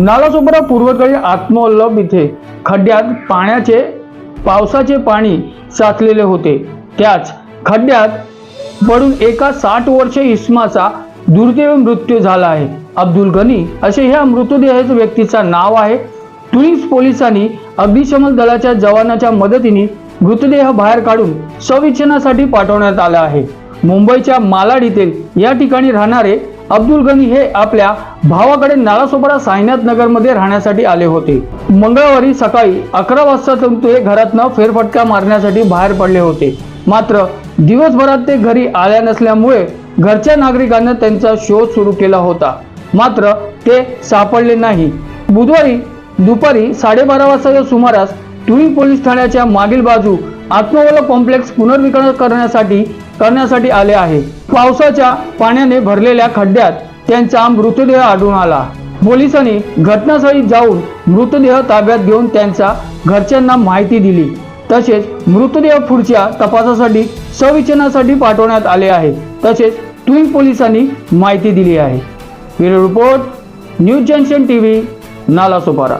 नालासोपारा पूर्वेकडील आत्मवल्लभ इथे. खड्ड्यात पाण्याचे पावसाचे पाणी साचलेले होते. त्याच खड्ड्यात पडून एका साठ वर्ष इस्माचा दुर्दैव मृत्यू झाला आहे. अब्दुल गनी असे ह्या मृतदेहाच्या व्यक्तीचं नाव आहे. टुरिस्ट पोलिसांनी अग्निशमन दलाच्या जवानाच्या मदतीने मृतदेह बाहेर काढून संविच्छेदनासाठी पाठवण्यात आला आहे. मुंबईच्या मालाड येथील या ठिकाणी राहणारे अब्दुल गनी हे आपल्या भावाकडे नालासोपारा साईनाथ नगरमध्ये राहण्यासाठी आले होते. मंगळवारी सकाळी अकरा वाजता ते घरातनं फेरफटका मारण्यासाठी बाहेर पडले होते. मात्र दिवसभरात ते घरी आल्या नसल्यामुळे घरच्या नागरिकांना त्यांचा शोध सुरू केला होता. मात्र ते सापडले नाही. बुधवारी दुपारी साडेबारा वाजताच्या सुमारास तुळी पोलीस ठाण्याच्या मागील बाजू आत्मवल कॉम्प्लेक्स पुनर्विकरण करण्यासाठी करण्यासाठी आले आहे. पावसाच्या पाण्याने भरलेल्या खड्ड्यात त्यांचा मृतदेह आढळून आला. पोलिसांनी घटनास्थळी जाऊन मृतदेह ताब्यात घेऊन त्यांच्या घरच्यांना माहिती दिली. तसेच मृतदेह पुढच्या तपासासाठी सविचनासाठी पाठवण्यात आले आहे. तसेच तुळी पोलिसांनी माहिती दिली आहे. Bureau report news junction T V Nalasopara.